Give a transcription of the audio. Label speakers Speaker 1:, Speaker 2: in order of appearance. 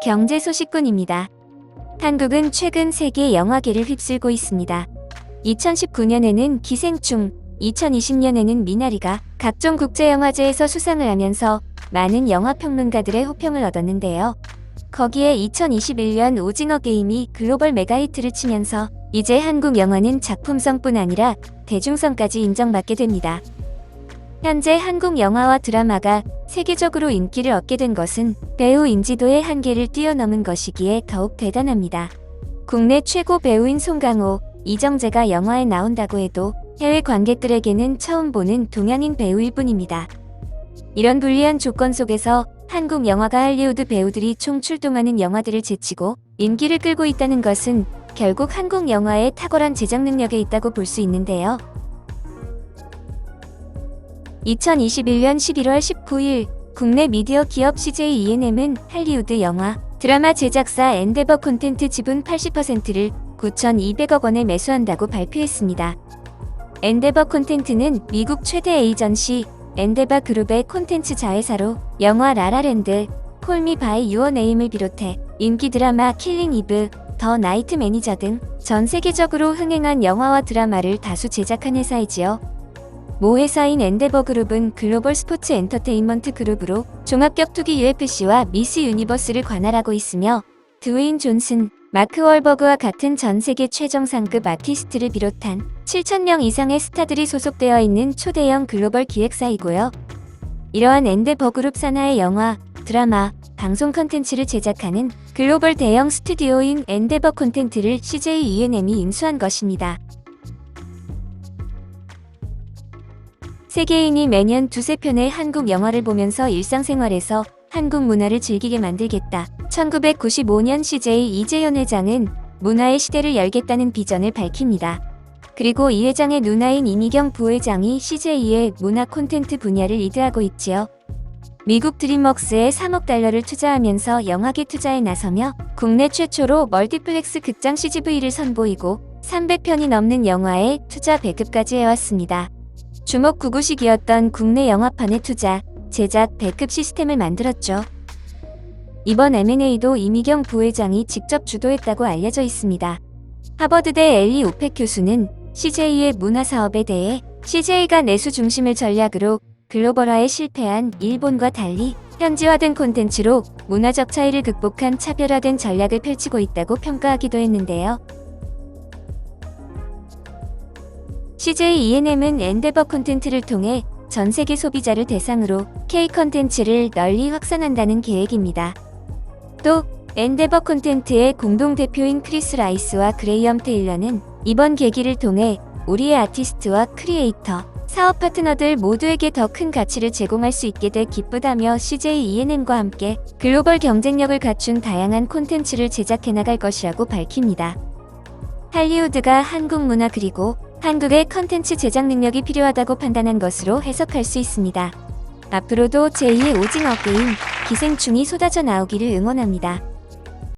Speaker 1: 경제 소식뿐입니다. 한국은 최근 세계 영화계를 휩쓸고 있습니다. 2019년에는 기생충, 2020년에는 미나리가 각종 국제영화제에서 수상을 하면서 많은 영화평론가들의 호평을 얻었는데요. 거기에 2021년 오징어 게임이 글로벌 메가히트를 치면서 이제 한국 영화는 작품성뿐 아니라 대중성까지 인정받게 됩니다. 현재 한국 영화와 드라마가 세계적으로 인기를 얻게 된 것은 배우 인지도의 한계를 뛰어넘은 것이기에 더욱 대단합니다. 국내 최고 배우인 송강호, 이정재가 영화에 나온다고 해도 해외 관객들에게는 처음 보는 동양인 배우일 뿐입니다. 이런 불리한 조건 속에서 한국 영화가 할리우드 배우들이 총 출동하는 영화들을 제치고 인기를 끌고 있다는 것은 결국 한국 영화의 탁월한 제작 능력에 있다고 볼 수 있는데요. 2021년 11월 19일 국내 미디어 기업 CJ ENM은 할리우드 영화, 드라마 제작사 엔데버 콘텐트 지분 80%를 9,200억 원에 매수한다고 발표했습니다. 엔데버 콘텐트는 미국 최대 에이전시 엔데바 그룹의 콘텐츠 자회사로 영화 라라랜드, 콜미 바이 유어 네임을 비롯해 인기 드라마 킬링 이브, 더 나이트 매니저 등 전 세계적으로 흥행한 영화와 드라마를 다수 제작한 회사이지요. 모 회사인 엔데버 그룹은 글로벌 스포츠 엔터테인먼트 그룹으로 종합격투기 UFC와 미스 유니버스를 관할하고 있으며 드웨인 존슨, 마크 월버그와 같은 전 세계 최정 상급 아티스트를 비롯한 7,000명 이상의 스타들이 소속되어 있는 초대형 글로벌 기획사이고요. 이러한 엔데버 그룹 산하의 영화, 드라마, 방송 컨텐츠를 제작하는 글로벌 대형 스튜디오인 엔데버 콘텐츠를 CJ ENM이 인수한 것입니다. 세계인이 매년 두세 편의 한국 영화를 보면서 일상생활에서 한국 문화를 즐기게 만들겠다. 1995년 CJ 이재현 회장은 문화의 시대를 열겠다는 비전을 밝힙니다. 그리고 이 회장의 누나인 이미경 부회장이 CJ의 문화 콘텐트 분야를 리드하고 있지요. 미국 드림웍스에 3억 달러를 투자하면서 영화계 투자에 나서며 국내 최초로 멀티플렉스 극장 CGV를 선보이고 300편이 넘는 영화에 투자 배급까지 해왔습니다. 주목 구구식이었던 국내 영화판의 투자, 제작, 배급 시스템을 만들었죠. 이번 M&A도 이미경 부회장이 직접 주도했다고 알려져 있습니다. 하버드대 엘리 오펙 교수는 CJ의 문화 사업에 대해 CJ가 내수 중심의 전략으로 글로벌화에 실패한 일본과 달리 현지화된 콘텐츠로 문화적 차이를 극복한 차별화된 전략을 펼치고 있다고 평가하기도 했는데요. CJ ENM은 엔데버 콘텐츠를 통해 전 세계 소비자를 대상으로 K 콘텐츠를 널리 확산한다는 계획입니다. 또 엔데버 콘텐츠의 공동 대표인 크리스 라이스와 그레이엄 테일러는 이번 계기를 통해 우리의 아티스트와 크리에이터, 사업 파트너들 모두에게 더 큰 가치를 제공할 수 있게 돼 기쁘다며 CJ ENM과 함께 글로벌 경쟁력을 갖춘 다양한 콘텐츠를 제작해 나갈 것이라고 밝힙니다. 할리우드가 한국 문화 그리고 한국의 컨텐츠 제작 능력이 필요하다고 판단한 것으로 해석할 수 있습니다. 앞으로도 제2의 오징어 게임, 기생충이 쏟아져 나오기를 응원합니다.